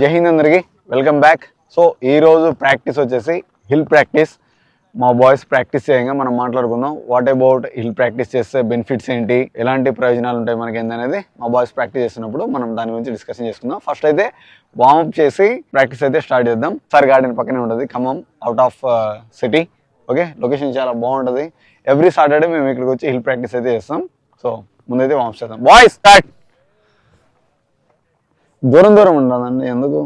జైహింద్ అందరికి. Welcome back so ఈరోజు practice వచ్చేసి హిల్ ప్రాక్టీస్ మా బాయ్స్ ప్రాక్టీస్ చేయంగా మనం మాట్లాడుకుందాం. వాట్ అబౌట్ హిల్ ప్రాక్టీస్ చేస్తే బెనిఫిట్స్ ఏంటి? ఎలాంటి ప్రయోజనాలు ఉంటాయి మనకి ఏంటనేది మా బాయ్స్ ప్రాక్టీస్ చేసినప్పుడు మనం దాని గురించి డిస్కషన్ చేసుకుందాం. ఫస్ట్ అయితే వార్మప్ చేసి ప్రాక్టీస్ అయితే స్టార్ట్ చేద్దాం. సార్ గార్డెన్ పక్కనే ఉంటుంది. Khammam out of city okay location చాలా బాగుంటుంది. ఎవ్రీ సాటర్డే మేము ఇక్కడికి వచ్చి హిల్ ప్రాక్టీస్ అయితే చేస్తాం. సో ముందైతే వార్మప్ చేద్దాం. బాయ్స్ స్టార్ట్ దూరం దూరం ఉండాలండి ఎందుకు?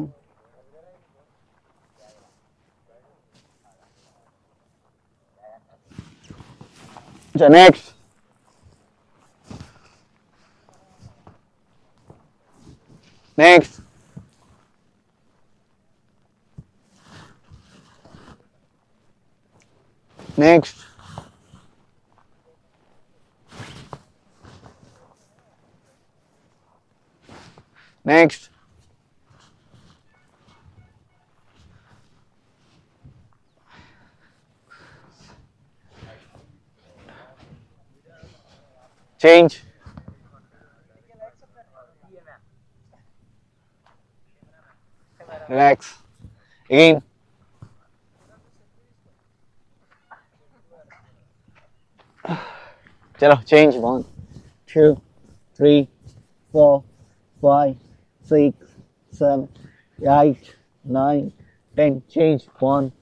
Next next next change. Relax. Again chalo change one two three four five six seven eight nine ten. Change one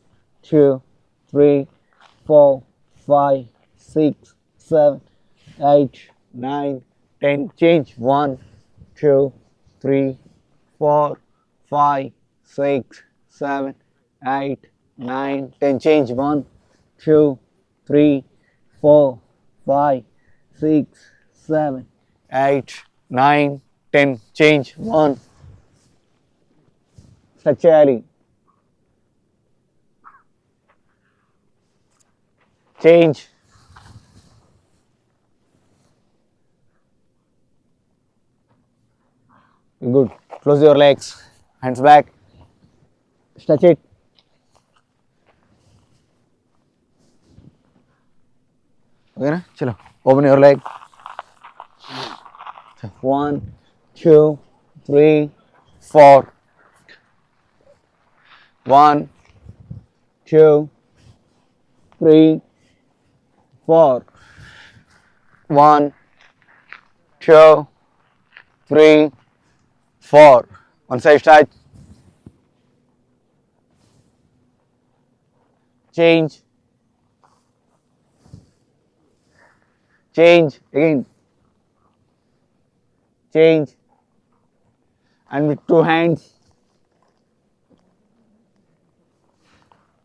two three four five six seven eight, Nine, ten. Change one, two, three, four, five, six, seven, eight, nine, ten. Change one, two, three, four, five, six, seven, eight, nine, ten. Change 1. Sachari. Change Good. Close your legs. Hands back. Stretch it. Okay, na? Chalo. Open your leg. One, two, three, four. One, two, three, four. One, two, three, four. One side stretch. Change. Change again. Change. And with two hands.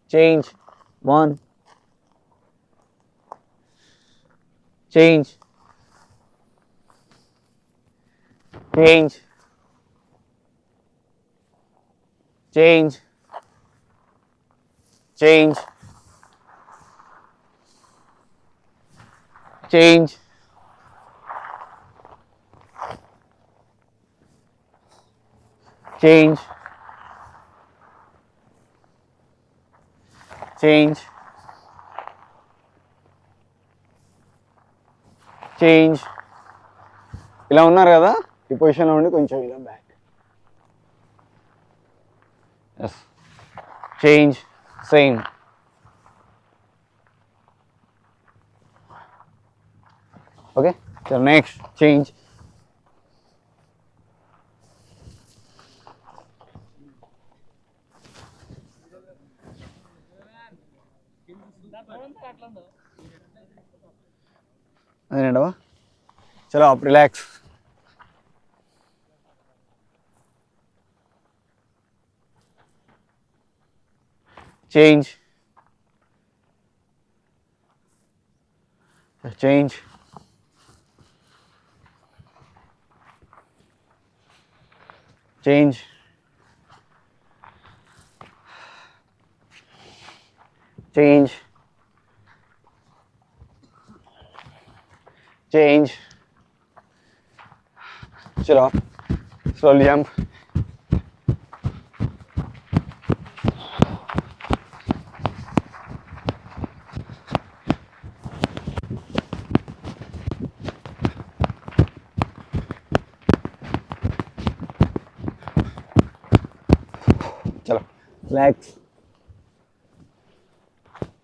Change. One. Change. Change. Change change change change change change ఇలా ఉన్నారు కదా ఈ పొజిషన్లో ఉండి కొంచెం ఇలా back Yes. Change. Same. Okay. So next change. అదేనండవా చలో up relax change. Change. Change. Change. Change. Chill up. Slowly jump relax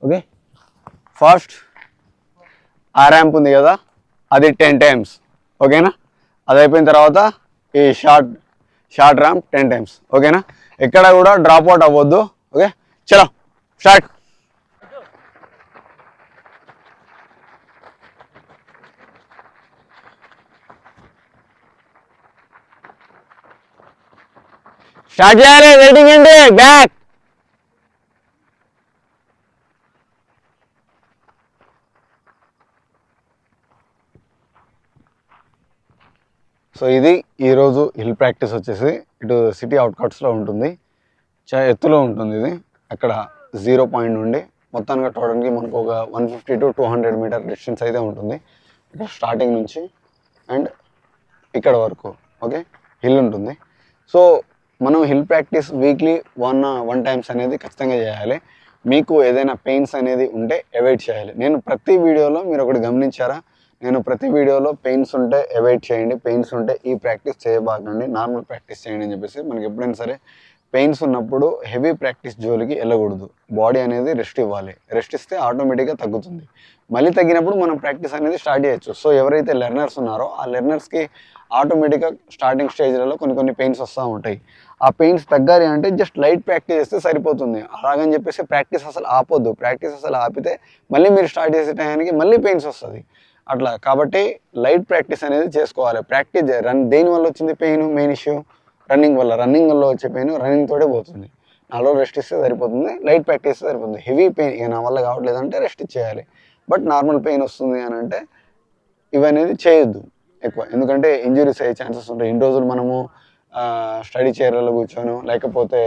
okay first ఆ ర్యాంప్ ఉంది కదా అది టెన్ టైమ్స్ ఓకేనా అది అయిపోయిన తర్వాత ఈ short short ramp ten times ఓకేనా ఎక్కడ కూడా డ్రాప్ అవుట్ అవ్వద్దు. ఓకే చలో స్టార్ట్ స్టార్ట్ చేయాలి వెయిటింగ్ ఏంటి? బ్యాక్ సో ఇది ఈరోజు హిల్ ప్రాక్టీస్ వచ్చేసి ఇటు సిటీ అవుట్కట్స్లో ఉంటుంది. చా ఎత్తులో ఉంటుంది ఇది. అక్కడ జీరో పాయింట్ నుండి మొత్తానికి టోటల్కి మనకు ఒక one fifty to two hundred metre distance అయితే ఉంటుంది. ఇక్కడ స్టార్టింగ్ నుంచి అండ్ ఇక్కడ వరకు ఓకే? హిల్ ఉంటుంది. సో మనం hill practice weekly one one times అనేది ఖచ్చితంగా చేయాలి. మీకు ఏదైనా పెయిన్స్ అనేది ఉంటే అవాయిడ్ చేయాలి. నేను ప్రతి వీడియోలో మీరు ఒకటి గమనించారా? నేను ప్రతి వీడియోలో పెయిన్స్ ఉంటే అవాయిడ్ చేయండి పెయిన్స్ ఉంటే ఈ ప్రాక్టీస్ చేయబాకండి నార్మల్ ప్రాక్టీస్ చేయండి అని చెప్పేసి మనకి ఎప్పుడైనా సరే పెయిన్స్ ఉన్నప్పుడు హెవీ ప్రాక్టీస్ జోలికి వెళ్ళకూడదు. బాడీ అనేది రెస్ట్ ఇవ్వాలి. రెస్ట్ ఇస్తే ఆటోమేటిక్గా తగ్గుతుంది. మళ్ళీ తగ్గినప్పుడు మనం ప్రాక్టీస్ అనేది స్టార్ట్ చేయొచ్చు. సో ఎవరైతే లెర్నర్స్ ఉన్నారో ఆ లెర్నర్స్కి ఆటోమేటిక్గా స్టార్టింగ్ స్టేజ్లలో కొన్ని కొన్ని పెయిన్స్ వస్తూ ఉంటాయి. ఆ పెయిన్స్ తగ్గాలి అంటే జస్ట్ లైట్ ప్రాక్టీస్ చేస్తే సరిపోతుంది. అలాగని చెప్పేసి ప్రాక్టీస్ అసలు ఆపొద్దు. ప్రాక్టీస్ అసలు ఆపితే మళ్ళీ మీరు స్టార్ట్ చేసే టైంకి మళ్ళీ పెయిన్స్ వస్తుంది. అట్లా. కాబట్టి లైట్ ప్రాక్టీస్ అనేది చేసుకోవాలి. ప్రాక్టీస్ రన్ దేని వల్ల వచ్చింది పెయిన్ మెయిన్ ఇష్యూ? రన్నింగ్ వల్ల. రన్నింగ్ వల్ల వచ్చే పెయిన్ రన్నింగ్ తోటే పోతుంది. నాలో రెస్ట్ ఇస్తే సరిపోతుంది. లైట్ ప్రాక్టీస్ సరిపోతుంది. హెవీ పెయిన్ ఇక నా వల్ల కావట్లేదు అంటే రెస్ట్ ఇచ్చేయాలి. బట్ నార్మల్ పెయిన్ వస్తుంది అని అంటే ఇవనేది చేయొద్దు ఎక్కువ. ఎందుకంటే ఇంజురీస్ అయ్యే ఛాన్సెస్ ఉంటాయి. ఇన్ని రోజులు మనము స్టడీ చైర్లలో కూర్చోను లేకపోతే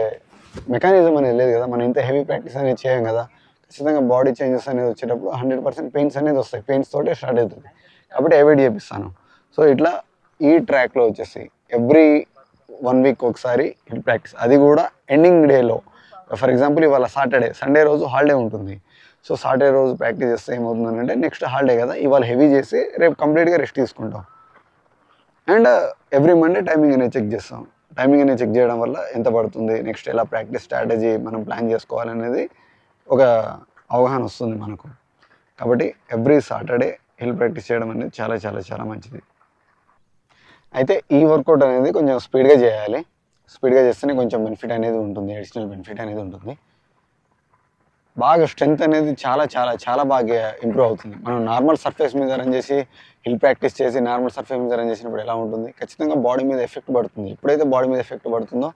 మెకానిజం అనేది లేదు కదా. మనం ఇంత హెవీ ప్రాక్టీస్ అనేది చేయం కదా. ఖచ్చితంగా బాడీ చేంజెస్ అనేది వచ్చేటప్పుడు హండ్రెడ్ పర్సెంట్ పెయిన్స్ అనేది వస్తాయి. పెయిన్స్ తోటే స్టార్ట్ అవుతుంది. కాబట్టి అవాయిడ్ చేపిస్తాను. సో ఇట్లా ఈ ట్రాక్లో వచ్చేసి ఎవ్రీ వన్ వీక్ ఒకసారి హిల్ ప్రాక్టీస్ అది కూడా ఎండింగ్ డేలో ఫర్ ఎగ్జాంపుల్ ఇవాళ సాటర్డే సండే రోజు హాలిడే ఉంటుంది. సో సాటర్డే రోజు ప్రాక్టీస్ చేస్తే ఏమవుతుందంటే నెక్స్ట్ హాలిడే కదా ఇవాళ హెవీ చేసి రేపు కంప్లీట్గా రెస్ట్ తీసుకుంటాం. అండ్ ఎవ్రీ మండే టైమింగ్ అనేది చెక్ చేస్తాం. టైమింగ్ అనేది చెక్ చేయడం వల్ల ఎంత పడుతుంది నెక్స్ట్ ఎలా ప్రాక్టీస్ స్ట్రాటజీ మనం ప్లాన్ చేసుకోవాలనేది ఒక అవగాహన వస్తుంది మనకు. కాబట్టి ఎవ్రీ సాటర్డే హిల్ ప్రాక్టీస్ చేయడం అనేది చాలా చాలా చాలా మంచిది. అయితే ఈ వర్కౌట్ అనేది కొంచెం స్పీడ్గా చేయాలి. స్పీడ్గా చేస్తేనే కొంచెం బెనిఫిట్ అనేది ఉంటుంది అడిషనల్ బెనిఫిట్ అనేది ఉంటుంది. బాగా స్ట్రెంగ్త్ అనేది చాలా చాలా చాలా బాగా ఇంప్రూవ్ అవుతుంది. మనం నార్మల్ సర్ఫేస్ మీద రన్ చేసి హిల్ ప్రాక్టీస్ చేసి నార్మల్ సర్ఫేస్ మీద రన్ చేసినప్పుడు ఎలా ఉంటుంది? ఖచ్చితంగా బాడీ మీద ఎఫెక్ట్ పడుతుంది. ఎప్పుడైతే బాడీ మీద ఎఫెక్ట్ పడుతుందో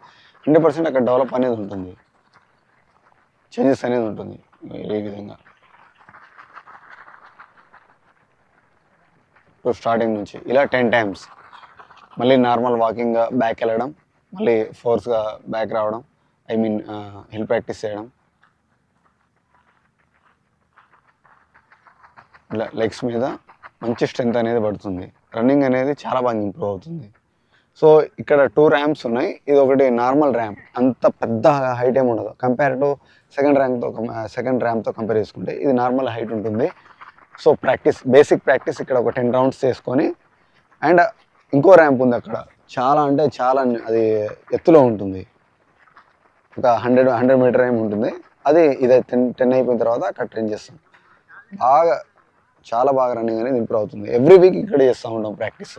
హండ్రెడ్ పర్సెంట్ అక్కడ డెవలప్ అనేది ఉంటుంది. చేంజెస్ అనేది ఉంటుంది ఈ విధంగా. ఇప్పుడు స్టార్టింగ్ నుంచి ఇలా టెన్ టైమ్స్ మళ్ళీ నార్మల్ వాకింగ్గా బ్యాక్ వెళ్ళడం మళ్ళీ ఫోర్స్గా బ్యాక్ రావడం ఐ మీన్ హిల్ ప్రాక్టీస్ చేయడం. ఇలా లెగ్స్ మీద మంచి స్ట్రెంత్ అనేది పడుతుంది. రన్నింగ్ అనేది చాలా బాగా ఇంప్రూవ్ అవుతుంది. సో ఇక్కడ టూ ర్యాంప్స్ ఉన్నాయి. ఇది ఒకటి నార్మల్ ర్యాంప్ అంత పెద్ద హైట్ ఏమి ఉండదు. కంపేర్ టు సెకండ్ ర్యాంక్తో సెకండ్ ర్యాంప్తో కంపేర్ చేసుకుంటే ఇది నార్మల్ హైట్ ఉంటుంది. సో ప్రాక్టీస్ బేసిక్ ప్రాక్టీస్ ఇక్కడ ఒక టెన్ రౌండ్స్ చేసుకొని అండ్ ఇంకో ర్యాంప్ ఉంది అక్కడ. చాలా అంటే చాలా అది ఎత్తులో ఉంటుంది. ఒక హండ్రెడ్ హండ్రెడ్ మీటర్ ఏమి ఉంటుంది. అది ఇది టెన్ టెన్ అయిపోయిన తర్వాత అక్కడ ట్రైన్ చేస్తాం. బాగా చాలా బాగా రన్నింగ్ అనేది ఇంప్రూవ్ అవుతుంది. ఎవ్రీ వీక్ ఇక్కడ చేస్తూ ఉంటాం ప్రాక్టీస్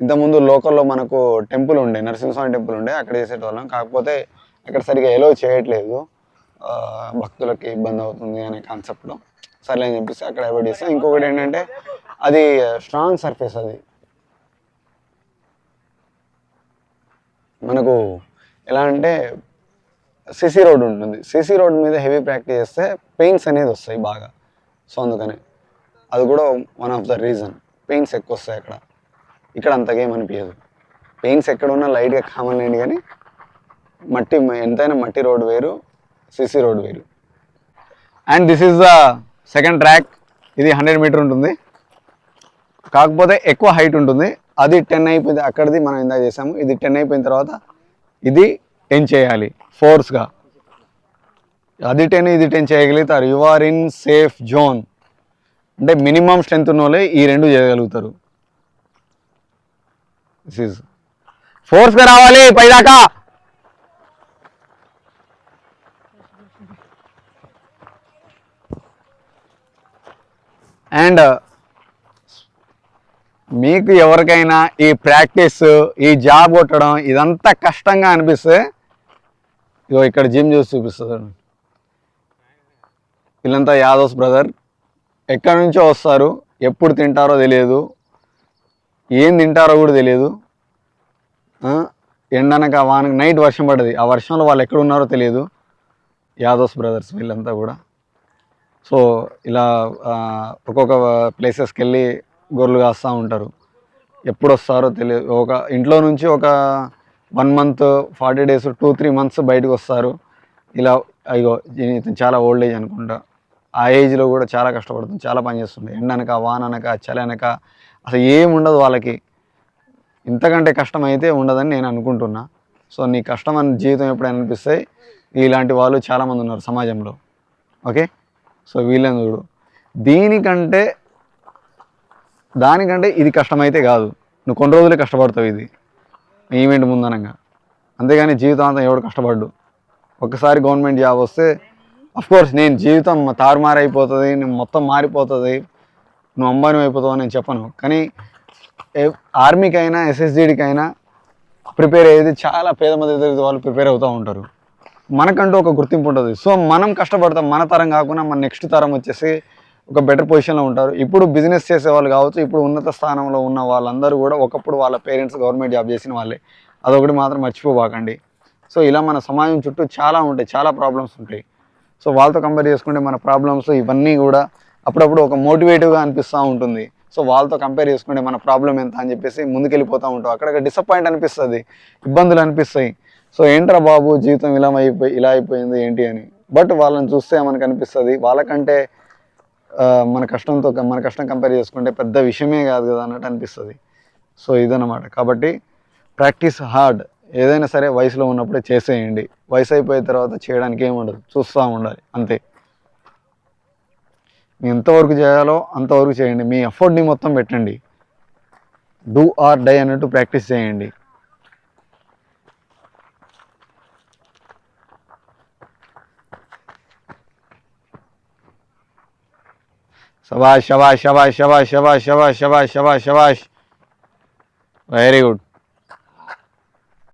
ఇంతకుముందు లోకల్లో మనకు టెంపుల్ ఉండే నరసింహస్వామి టెంపుల్ ఉండే అక్కడ చేసేటోళ్ళం. కాకపోతే అక్కడ సరిగా ఎలో చేయట్లేదు. భక్తులకి ఇబ్బంది అవుతుంది అనే కాన్సెప్ట్లో సర్లే అని చెప్పేసి అక్కడ అవాయిడ్ చేస్తాం ఇంకొకటి ఏంటంటే అది స్ట్రాంగ్ సర్ఫేస్ అది. మనకు ఎలా అంటే సిసి రోడ్ ఉంటుంది. సిసి రోడ్ మీద హెవీ ప్రాక్టీస్ చేస్తే పెయిన్స్ అనేది వస్తాయి బాగా. సో అందుకని. అది కూడా one of the reason pains ఎక్కువ వస్తాయి అక్కడ. ఇక్కడ అంతగా ఏమనిపించదు పెయిన్స్ ఎక్కడున్నా లైట్గా కామన్ లేండి కానీ మట్టి ఎంతైనా మట్టి రోడ్ వేరు సిసి రోడ్ వేరు. And this is the second track ఇది హండ్రెడ్ మీటర్ ఉంటుంది. కాకపోతే ఎక్కువ హైట్ ఉంటుంది. అది టెన్ అయిపోయింది. అక్కడిది మనం ఇందాక చేసాము. ఇది టెన్ అయిపోయిన తర్వాత ఇది టెన్ చేయాలి. ఫోర్స్గా అది టెన్ ఇది టెన్ చేయగలుగుతారు. You are in safe zone అంటే మినిమం స్ట్రెంత్ ఉన్న వాళ్ళే ఈ రెండు చేయగలుగుతారు. ఫోర్స్గా రావాలి పైదాకా అండ్ మీకు ఎవరికైనా ఈ ప్రాక్టీస్ ఈ జాబ్ కొట్టడం ఇదంతా కష్టంగా అనిపిస్తే ఇగో ఇక్కడ జిమ్ చూసి చూపిస్తుంది వీళ్ళంతా యాదవ్స్ బ్రదర్. ఎక్కడి నుంచో వస్తారు ఎప్పుడు తింటారో తెలియదు. ఏం తింటారో కూడా తెలియదు. ఆ, ఎండనక వానక నైట్ వర్షం పడ్డది. ఆ వర్షంలో వాళ్ళు ఎక్కడ ఉన్నారో తెలియదు. యాదవ్స్ బ్రదర్స్ వీళ్ళంతా కూడా. సో ఇలా ఒక్కొక్క ప్లేసెస్కి వెళ్ళి గొర్రెలు కాస్తూ ఉంటారు. ఎప్పుడు వస్తారో తెలియదు. ఒక ఇంట్లో నుంచి ఒక one month forty days two three months బయటకు వస్తారు ఇలా అయ్యో ఇతను చాలా ఓల్డ్ ఏజ్ అనుకుంటా. ఆ ఏజ్లో కూడా చాలా కష్టపడుతుంది. చాలా పని చేస్తుంది ఎండనక చలి అనక అసలు ఏం ఉండదు వాళ్ళకి. ఇంతకంటే కష్టం అయితే ఉండదని నేను అనుకుంటున్నా. సో నీ కష్టం అని జీవితం ఎప్పుడైనా అనిపిస్తే ఇలాంటి వాళ్ళు చాలామంది ఉన్నారు సమాజంలో. ఓకే? సో వీళ్ళని చూడు. దీనికంటే దానికంటే ఇది కష్టమైతే కాదు. నువ్వు కొన్ని రోజులే కష్టపడతావు ఇది. ఈవెంట్ ముందనంగా. అంతేగాని జీవితాంతం ఎవడు కష్టపడ్డు? ఒక్కసారి గవర్నమెంట్ జాబ్ వస్తే అఫ్కోర్స్ నేను జీవితం తారుమారైపోతుంది నేను మొత్తం మారిపోతుంది. నువ్వు అంబానీ అయిపోతావు అని నేను చెప్పను. కానీ ఏ- ఆర్మీకైనా ఎస్ఎస్జీడికైనా ప్రిపేర్ అయ్యేది చాలా పేద మధ్య వాళ్ళు ప్రిపేర్ అవుతూ ఉంటారు. మనకంటూ ఒక గుర్తింపు ఉంటుంది. సో మనం కష్టపడతాం మన తరం కాకుండా మన నెక్స్ట్ తరం వచ్చేసి ఒక బెటర్ పొజిషన్లో ఉంటారు. ఇప్పుడు బిజినెస్ చేసే వాళ్ళు కావచ్చు ఇప్పుడు ఉన్నత స్థానంలో ఉన్న వాళ్ళందరూ కూడా ఒకప్పుడు వాళ్ళ పేరెంట్స్ గవర్నమెంట్ జాబ్ చేసిన వాళ్ళే. అదొకటి మాత్రం మర్చిపోబాకండి. సో ఇలా మన సమాజం చుట్టూ చాలా ఉంటాయి చాలా ప్రాబ్లమ్స్ ఉంటాయి. సో వాళ్ళతో కంపేర్ చేసుకుంటే మన ప్రాబ్లమ్స్ ఇవన్నీ కూడా అప్పుడప్పుడు ఒక మోటివేటివ్గా అనిపిస్తూ ఉంటుంది. సో వాళ్ళతో కంపేర్ చేసుకుంటే మన ప్రాబ్లం ఎంత అని చెప్పేసి ముందుకెళ్ళిపోతూ ఉంటాం. అక్కడ డిసప్పాయింట్ అనిపిస్తుంది. ఇబ్బందులు అనిపిస్తాయి. సో ఏంట్రా బాబు జీవితం ఇలా అయిపోయి ఇలా అయిపోయింది ఏంటి అని. బట్ వాళ్ళని చూస్తే మనకు అనిపిస్తుంది. వాళ్ళకంటే మన కష్టంతో మన కష్టం కంపేర్ చేసుకుంటే పెద్ద విషయమే కాదు కదా అన్నట్టు అనిపిస్తుంది. సో ఇదన్నమాట. కాబట్టి ప్రాక్టీస్ హార్డ్. ఏదైనా సరే వయసులో ఉన్నప్పుడే చేసేయండి. వయసు అయిపోయిన తర్వాత చేయడానికి ఏమి ఉండదు. చూస్తూ ఉండాలి. అంతే. మీ ఎంతవరకు చేయాలో అంతవరకు చేయండి. మీ ఎఫర్ట్ని మొత్తం పెట్టండి. డూ ఆర్ డై అన్నట్టు ప్రాక్టీస్ చేయండి. శబాష్ శబాష్ శబాష్ శబాష్ శబాష్ శబాష్ శబాష్ శబాష్ శబాష్ వెరీ గుడ్